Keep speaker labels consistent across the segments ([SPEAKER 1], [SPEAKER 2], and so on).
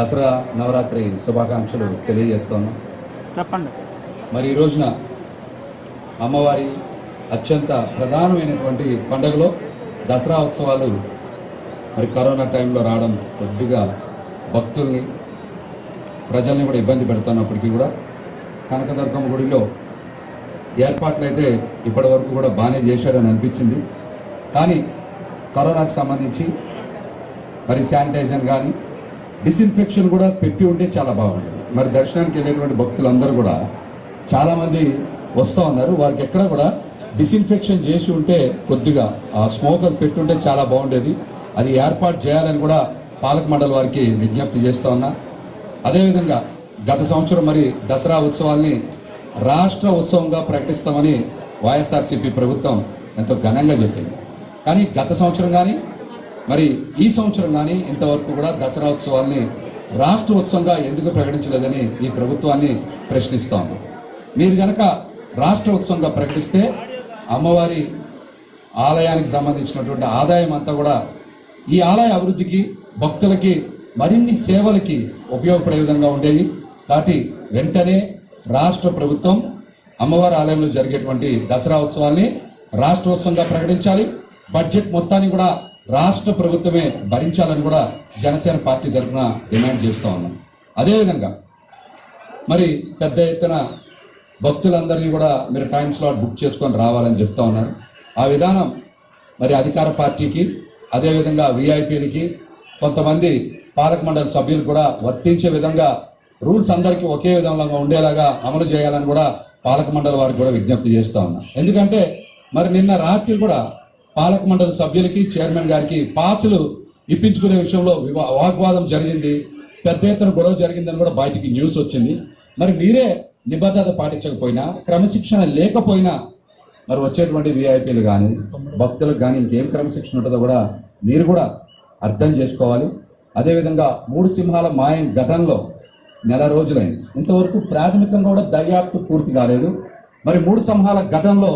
[SPEAKER 1] దసరా నవరాత్రి శుభాకాంక్షలు తెలియజేస్తున్నాం.
[SPEAKER 2] చెప్పండి
[SPEAKER 1] మరి ఈ రోజున అమ్మవారి అత్యంత ప్రధానమైనటువంటి పండుగలో దసరా ఉత్సవాలు మరి కరోనా టైంలో రావడం కొద్దిగా భక్తుల్ని ప్రజల్ని కూడా ఇబ్బంది పెడుతున్నప్పటికీ కూడా కనకదుర్గమ్మ గుడిలో ఏర్పాట్లు అయితే ఇప్పటి వరకు కూడా బాగానే చేశారని అనిపించింది. కానీ కరోనాకు సంబంధించి మరి శానిటైజర్ కానీ డిస్ఇన్ఫెక్షన్ కూడా పెట్టి ఉంటే చాలా బాగుంటుంది. మరి దర్శనానికి వెళ్ళేటువంటి భక్తులందరూ కూడా చాలామంది వస్తూ ఉన్నారు. వారికి ఎక్కడ కూడా డిస్ఇన్ఫెక్షన్ చేసి ఉంటే కొద్దిగా ఆ స్మోక్ అది పెట్టుంటే చాలా బాగుండేది. అది ఏర్పాటు చేయాలని కూడా పాలక మండలి వారికి విజ్ఞప్తి చేస్తూ ఉన్నా. అదేవిధంగా గత సంవత్సరం మరి దసరా ఉత్సవాల్ని రాష్ట్ర ఉత్సవంగా ప్రకటిస్తామని వైఎస్ఆర్సీపీ ప్రభుత్వం ఎంతో ఘనంగా చెప్పింది. కానీ గత సంవత్సరం కానీ మరి ఈ సంవత్సరం కానీ ఇంతవరకు కూడా దసరా ఉత్సవాల్ని రాష్ట్ర ఉత్సవంగా ఎందుకు ప్రకటించలేదని ఈ ప్రభుత్వాన్ని ప్రశ్నిస్తాము మీరు కనుక రాష్ట్ర ఉత్సవంగా ప్రకటిస్తే అమ్మవారి ఆలయానికి సంబంధించినటువంటి ఆదాయం అంతా కూడా ఈ ఆలయ అభివృద్ధికి భక్తులకి మరిన్ని సేవలకి ఉపయోగపడే విధంగా ఉండేది. కాబట్టి వెంటనే రాష్ట్ర ప్రభుత్వం అమ్మవారి ఆలయంలో జరిగేటువంటి దసరా ఉత్సవాల్ని రాష్ట్రోత్సవంగా ప్రకటించాలి. బడ్జెట్ మొత్తాన్ని కూడా రాష్ట్ర ప్రభుత్వమే భరించాలని కూడా జనసేన పార్టీ తరఫున డిమాండ్ చేస్తూ ఉన్నాం. అదేవిధంగా మరి పెద్ద ఎత్తున భక్తులందరినీ కూడా మీరు టైం స్లాట్ బుక్ చేసుకొని రావాలని చెప్తా ఉన్నారు. ఆ విధానం మరి అధికార పార్టీకి అదేవిధంగా విఐపీలకి కొంతమంది పాలక మండలి సభ్యులు కూడా వర్తించే విధంగా రూల్స్ అందరికీ ఒకే విధంగా ఉండేలాగా అమలు చేయాలని కూడా పాలక మండలి వారికి కూడా విజ్ఞప్తి చేస్తూ ఉన్నా. ఎందుకంటే మరి నిన్న రాత్రి కూడా పాలక మండలి సభ్యులకి చైర్మన్ గారికి పాసులు ఇప్పించుకునే విషయంలో వాగ్వాదం జరిగింది. పెద్ద ఎత్తున గొడవ జరిగిందని కూడా బయటికి న్యూస్ వచ్చింది. మరి మీరే నిబద్ధత పాటించకపోయినా క్రమశిక్షణ లేకపోయినా మరి వచ్చేటువంటి విఐపీలు కానీ భక్తులకు కానీ ఇంకేం క్రమశిక్షణ ఉంటుందో కూడా మీరు కూడా అర్థం చేసుకోవాలి. అదేవిధంగా మూడు సింహాల మాయం ఘటనలో నెల రోజులైంది. ఇంతవరకు ప్రాథమికంగా కూడా దర్యాప్తు పూర్తి కాలేదు. మరి మూడు సింహాల ఘటనలో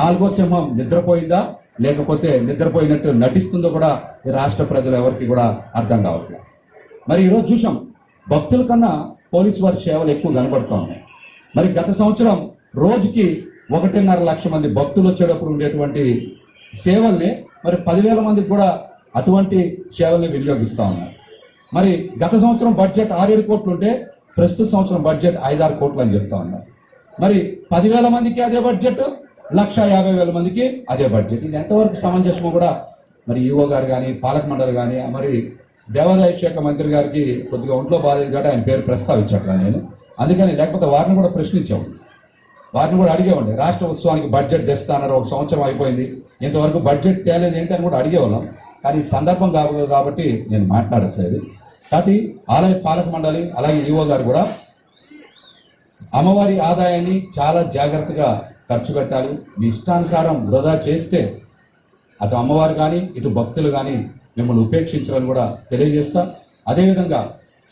[SPEAKER 1] నాలుగో సింహం నిద్రపోయిందా? లేకపోతే నిద్రపోయినట్టు నటిస్తుందో కూడా ఈ రాష్ట్ర ప్రజలు ఎవరికి కూడా అర్థం కావట్లేదు. మరి ఈరోజు చూసాం భక్తుల కన్నా పోలీసు వారి సేవలు ఎక్కువ కనబడుతూ ఉన్నాయి. మరి గత సంవత్సరం రోజుకి ఒకటిన్నర లక్ష మంది భక్తులు వచ్చేటప్పుడు ఉండేటువంటి సేవల్ని మరి పదివేల మందికి కూడా అటువంటి సేవల్ని వినియోగిస్తూ ఉన్నారు. మరి గత సంవత్సరం బడ్జెట్ ఆరేడు కోట్లు ఉంటే ప్రస్తుత సంవత్సరం బడ్జెట్ ఐదారు కోట్లు అని చెప్తా ఉన్నారు. మరి పదివేల మందికి అదే బడ్జెట్? లక్ష యాభై వేల మందికి అదే బడ్జెట్. ఇది ఎంతవరకు సమంజసమో కూడా మరి ఈఓ గారు కానీ పాలక మండలి కానీ మరి దేవాదాయ శాఖ మంత్రి గారికి కొద్దిగా ఒంట్లో బాధేది కాబట్టి ఆయన పేరు ప్రస్తావించట్లా నేను. అందుకని లేకపోతే వారిని కూడా ప్రశ్నించాము వారిని కూడా అడిగేవాడిని. రాష్ట్ర ఉత్సవానికి బడ్జెట్ తెస్తానన్నారు ఒక సంవత్సరం అయిపోయింది. ఇంతవరకు బడ్జెట్ తేలేదు ఏంటి అని కూడా అడిగేవాళ్ళం. కానీ సందర్భం కాదు కాబట్టి నేను మాట్లాడట్లేదు. కాబట్టి ఆలయ పాలక మండలి అలాగే ఈఓ గారు కూడా అమ్మవారి ఆదాయాన్ని చాలా జాగ్రత్తగా ఖర్చు పెట్టాలి. మీ ఇష్టానుసారం వృధా చేస్తే అటు అమ్మవారు కానీ ఇటు భక్తులు కానీ మిమ్మల్ని ఉపేక్షించాలని కూడా తెలియజేస్తా. అదేవిధంగా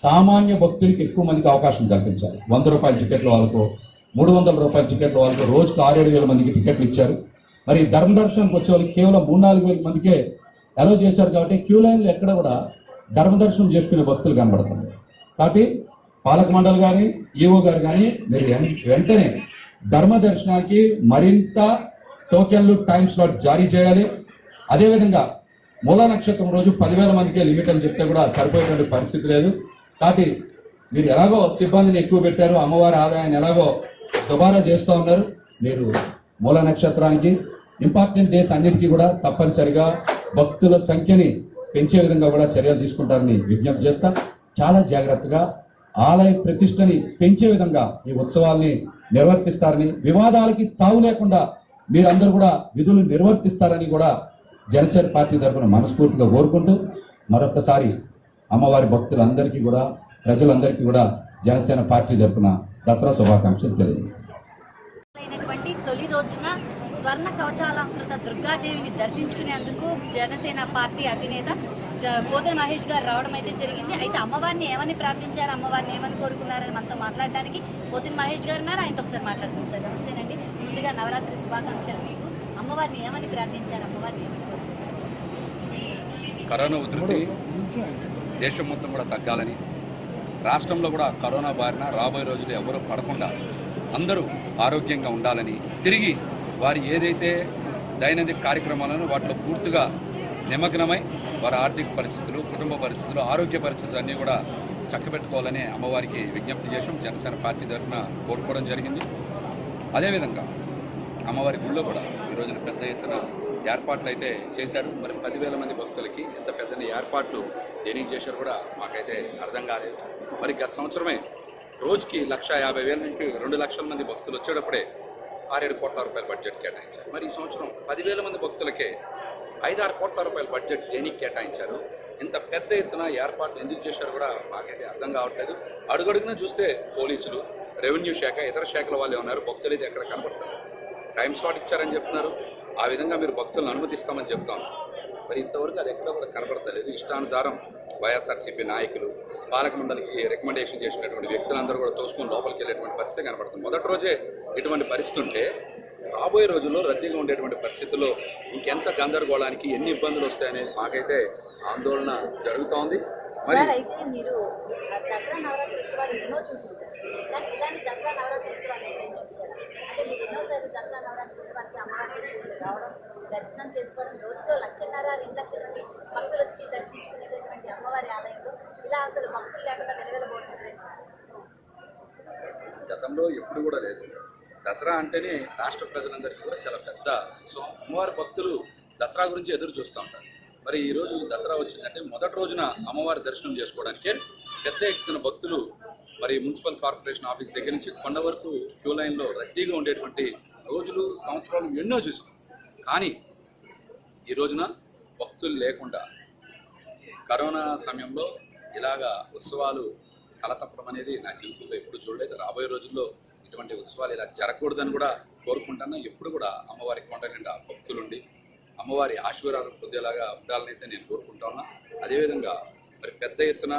[SPEAKER 1] సామాన్య భక్తులకి ఎక్కువ మందికి అవకాశం కల్పించాలి. వంద రూపాయల టికెట్లు వాళ్ళకు మూడు వందల రూపాయల టికెట్లు వాళ్ళకు రోజుకు ఆరేడు వేల మందికి టికెట్లు ఇచ్చారు. మరి ధర్మ వచ్చే వాళ్ళకి కేవలం మూడు నాలుగు వేల మందికే అలో చేశారు కాబట్టి క్యూ లైన్లో ఎక్కడ కూడా ధర్మదర్శనం చేసుకునే భక్తులు కనబడుతుంది కాబట్టి పాలక మండలి కానీ ఈఓ గారు కానీ మీరు వెంటనే ధర్మ దర్శనానికి మరింత టోకెన్లు టైం స్లాట్ జారీ చేయాలి. అదేవిధంగా మూల నక్షత్రం రోజు పదివేల మందికే లిమిట్ అని చెప్తే కూడా సరిపోయేటువంటి పరిస్థితి లేదు. కాబట్టి మీరు ఎలాగో సిబ్బందిని ఎక్కువ పెట్టారు అమ్మవారి ఆదాయాన్ని ఎలాగో దుబారా చేస్తూ ఉన్నారు. మీరు మూల నక్షత్రానికి ఇంపార్టెంట్ డేస్ అన్నిటికీ కూడా తప్పనిసరిగా భక్తుల సంఖ్యని పెంచే విధంగా కూడా చర్యలు తీసుకుంటారని విజ్ఞప్తి చేస్తా. చాలా జాగ్రత్తగా ఆలయ ప్రతిష్టని పెంచే విధంగా ఈ ఉత్సవాల్ని నిర్వర్తిస్తారని వివాదాలకి తావు లేకుండా మీరందరూ కూడా విధులు నిర్వర్తిస్తారని కూడా జనసేన పార్టీ తరఫున మనస్ఫూర్తిగా కోరుకుంటూ మరొకసారి అమ్మవారి భక్తులందరికీ కూడా ప్రజలందరికీ కూడా జనసేన పార్టీ తరఫున దసరా శుభాకాంక్షలు తెలియజేస్తున్నాను.
[SPEAKER 3] తొలి రోజున స్వర్ణ కవచాలంకృత దుర్గాదేవిని దర్శించుకునేందుకు జనసేన పార్టీ అధినేత జ- మహేష్ గారు రావడం అయితే జరిగింది. అయితే అమ్మవారిని ఏమని ప్రార్థించారు? అమ్మవారిని ఏమని కోరుకున్నారని మనతో మాట్లాడడానికి పోతన మహేష్ గారు ఉన్నారు. ఆయనతో ఒకసారి మాట్లాడుతుంది సార్. నమస్తేనండి. ముందుగా నవరాత్రి శుభాకాంక్షలు మీకు. అమ్మవారిని ఏమని ప్రార్థించారు? అమ్మవారిని
[SPEAKER 1] కరోనా ఉధృతి దేశం మొత్తం కూడా తగ్గాలని రాష్ట్రంలో కూడా కరోనా బారిన రాబోయే రోజులు ఎవరూ పడకుండా అందరూ ఆరోగ్యంగా ఉండాలని తిరిగి వారి ఏదైతే దైనందిక కార్యక్రమాలను వాటిలో పూర్తిగా నిమగ్నమై వారి ఆర్థిక పరిస్థితులు కుటుంబ పరిస్థితులు ఆరోగ్య పరిస్థితులు అన్నీ కూడా చక్కబెట్టుకోవాలని అమ్మవారికి విజ్ఞప్తి చేసాం జనసేన పార్టీ తరఫున కోరుకోవడం జరిగింది. అదేవిధంగా అమ్మవారి గుళ్ళో కూడా ఈ రోజున పెద్ద ఎత్తున ఏర్పాట్లు అయితే చేశారు. మరి పదివేల మంది భక్తులకి ఇంత పెద్ద ఏర్పాట్లు దేనికి చేశారు కూడా మాకైతే అర్థం కాలేదు. మరి గత సంవత్సరమే రోజుకి లక్ష యాభై వేల నుంచి రెండు లక్షల మంది భక్తులు వచ్చేటప్పుడే ఆరేడు కోట్ల రూపాయల బడ్జెట్ కేటాయించారు. మరి ఈ సంవత్సరం పదివేల మంది భక్తులకే ఐదారు కోట్ల రూపాయల బడ్జెట్ దేనికి కేటాయించారు? ఇంత పెద్ద ఎత్తున ఏర్పాట్లు ఎందుకు చేశారు కూడా మాకైతే అర్థం కావట్లేదు. అడుగడుగున చూస్తే పోలీసులు రెవెన్యూ శాఖ ఇతర శాఖల వాళ్ళే ఉన్నారు. భక్తులు అయితే ఎక్కడ కనబడతారు? టైం స్లాట్ ఇచ్చారని చెప్తున్నారు. ఆ విధంగా మీరు భక్తులను అనుమతిస్తామని చెప్తాం. మరి ఇంతవరకు అది ఎక్కడ కూడా కనబడతలేదు. ఇష్టానుసారం వైఎస్ఆర్సీపీ నాయకులు పాలక మండలికి రికమెండేషన్ చేసినటువంటి వ్యక్తులందరూ కూడా తోసుకొని లోపలికి వెళ్ళేటువంటి పరిస్థితి కనబడుతుంది. మొదటి రోజే ఇటువంటి పరిస్థితి ఉంటే రాబోయే రోజుల్లో రద్దీగా ఉండేటువంటి పరిస్థితుల్లో ఇంకెంత గందరగోళానికి ఎన్ని ఇబ్బందులు వస్తాయనేది మాకైతే ఆందోళన జరుగుతోంది మరి
[SPEAKER 3] అయితే మీరు దసరా నవరాత్రి ఉత్సవాలు ఎన్నో చూసుంటారు కానీ ఇలాంటి దసరా నవరాత్రి ఉత్సవాలు ఎప్పుడైనా చూసారా? అంటే మీరు దసరా నవరాత్రి రావడం దర్శనం చేసుకోవడం రోజులో లక్షన్నర రెండు లక్షల మంది భక్తులు వచ్చి దర్శించుకునేటటువంటి అమ్మవారి ఆలయంలో ఇలా అసలు భక్తులు లేకుండా వెలవెలబోవడం
[SPEAKER 1] గతంలో ఎప్పుడు కూడా లేదు. దసరా అంటేనే రాష్ట్ర ప్రజలందరికీ కూడా చాలా పెద్ద సో అమ్మవారి భక్తులు దసరా గురించి ఎదురు చూస్తూ ఉంటారు. మరి ఈ రోజు దసరా వచ్చిందంటే మొదటి రోజున అమ్మవారి దర్శనం చేసుకోవడానికి పెద్ద ఎత్తున భక్తులు మరి మున్సిపల్ కార్పొరేషన్ ఆఫీస్ దగ్గర నుంచి కొండ వరకు క్యూ లైన్లో రద్దీగా ఉండేటువంటి రోజులు సంవత్సరాలు ఎన్నో చూసాం. కానీ ఈ రోజున భక్తులు లేకుండా కరోనా సమయంలో ఇలాగా ఉత్సవాలు కలతప్పడం అనేది నా జీవితంలో ఎప్పుడు చూడలేదు. రాబోయే రోజుల్లో ఇటువంటి ఉత్సవాలు ఇలా జరగకూడదని కూడా కోరుకుంటాను. ఎప్పుడు కూడా అమ్మవారి కొండ నిండా భక్తులుండి అమ్మవారి ఆశీర్వాదం పొందేలాగా ఉండాలని అయితే నేను కోరుకుంటా ఉన్నా. అదేవిధంగా మరి పెద్ద ఎత్తున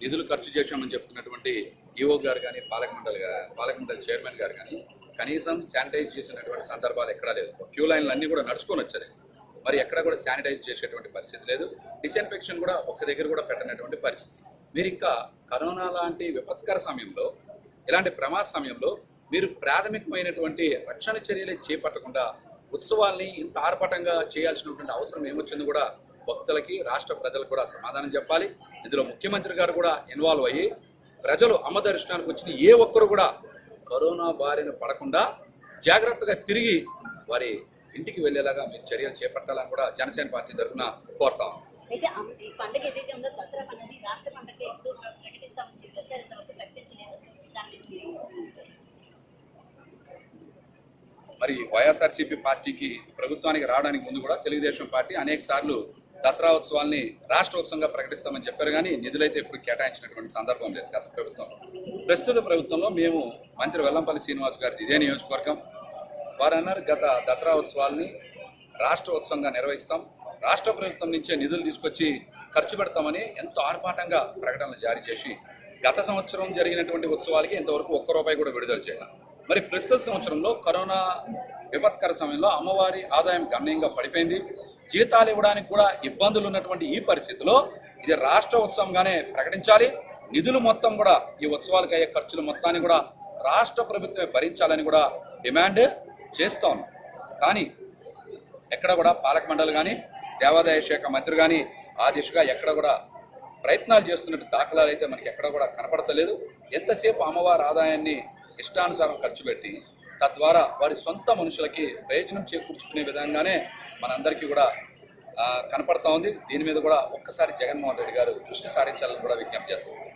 [SPEAKER 1] నిధులు ఖర్చు చేశామని చెప్తున్నటువంటి ఈఓ గారు కానీ పాలక మండలి పాలక మండలి చైర్మన్ గారు కానీ కనీసం శానిటైజ్ చేసినటువంటి సందర్భాలు ఎక్కడా లేదు. క్యూ లైన్లు అన్నీ కూడా నడుచుకొని వచ్చాయి మరి ఎక్కడ కూడా శానిటైజ్ చేసేటువంటి పరిస్థితి లేదు. డిస్ఇన్ఫెక్షన్ కూడా ఒక్క దగ్గర కూడా పెట్టనటువంటి పరిస్థితి. మీరు ఇంకా కరోనా లాంటి విపత్కర సమయంలో ఇలాంటి ప్రమాద సమయంలో మీరు ప్రాథమికమైనటువంటి రక్షణ చర్యలు చేపట్టకుండా ఉత్సవాల్ని ఇంత ఆర్భటంగా చేయాల్సినటువంటి అవసరం ఏమొచ్చింది కూడా భక్తులకి రాష్ట్ర ప్రజలకు కూడా సమాధానం చెప్పాలి. ఇందులో ముఖ్యమంత్రి గారు కూడా ఇన్వాల్వ్ అయ్యి ప్రజలు అమ్మ దర్శనానికి వచ్చిన ఏ ఒక్కరు కూడా కరోనా బారిన పడకుండా జాగ్రత్తగా తిరిగి వారి ఇంటికి వెళ్ళేలాగా మీరు చర్యలు చేపట్టాలని కూడా జనసేన పార్టీ తరఫున కోరుతాం
[SPEAKER 3] అయితే ఈ పండుగ ఏదైతే ఉందో దసరా పండుగ రాష్ట్ర పండుగ ఎప్పుడు ప్రకటిస్తామని చెప్పారు సార్ ఇంతవరకు ప్రకటించలేదు దాని గురించి
[SPEAKER 1] మరి వైఎస్ఆర్సీపీ పార్టీకి ప్రభుత్వానికి రావడానికి ముందు కూడా తెలుగుదేశం పార్టీ అనేక సార్లు దసరా ఉత్సవాల్ని రాష్ట్ర ఉత్సవంగా ప్రకటిస్తామని చెప్పారు కానీ నిధులైతే ఇప్పుడు కేటాయించినటువంటి సందర్భం లేదు గత ప్రభుత్వంలో. ప్రస్తుత ప్రభుత్వంలో మేము మంత్రి వెల్లంపల్లి శ్రీనివాస్ గారి ఇదే నియోజకవర్గం. వారు అన్నారు గత దసరా ఉత్సవాల్ని రాష్ట్ర ఉత్సవంగా నిర్వహిస్తాం. రాష్ట్ర ప్రభుత్వం నుంచే నిధులు తీసుకొచ్చి ఖర్చు పెడతామని ఎంతో ఆర్భాటంగా ప్రకటనలు జారీ చేసి గత సంవత్సరం జరిగినటువంటి ఉత్సవాలకి ఇంతవరకు ఒక్క రూపాయి కూడా విడుదల చేయాలి. మరి ప్రస్తుత సంవత్సరంలో కరోనా విపత్కర సమయంలో అమ్మవారి ఆదాయం గణనీయంగా పడిపోయింది. జీతాలు ఇవ్వడానికి కూడా ఇబ్బందులు ఉన్నటువంటి ఈ పరిస్థితిలో ఇది రాష్ట్ర ఉత్సవంగానే ప్రకటించాలి. నిధులు మొత్తం కూడా ఈ ఉత్సవాలకు అయ్యే ఖర్చులు మొత్తాన్ని కూడా రాష్ట్ర ప్రభుత్వమే భరించాలని కూడా డిమాండ్ చేస్తా ఉన్నాం. కానీ ఎక్కడ కూడా పాలక మండలి కానీ దేవాదాయ శాఖ మంత్రి కానీ ఆ దిశగా ఎక్కడ కూడా ప్రయత్నాలు చేస్తున్నట్టు దాఖలాలు అయితే మనకి ఎక్కడ కూడా కనపడతలేదు. ఎంతసేపు అమ్మవారి ఆదాయాన్ని ఇష్టానుసారం ఖర్చు పెట్టి తద్వారా వారి సొంత మనుషులకి ప్రయోజనం చేకూర్చుకునే విధంగానే మనందరికీ కూడా కనపడతా ఉంది. దీని మీద కూడా ఒక్కసారి జగన్మోహన్ రెడ్డి గారు దృష్టి సారించాలని కూడా విజ్ఞప్తి చేస్తున్నాం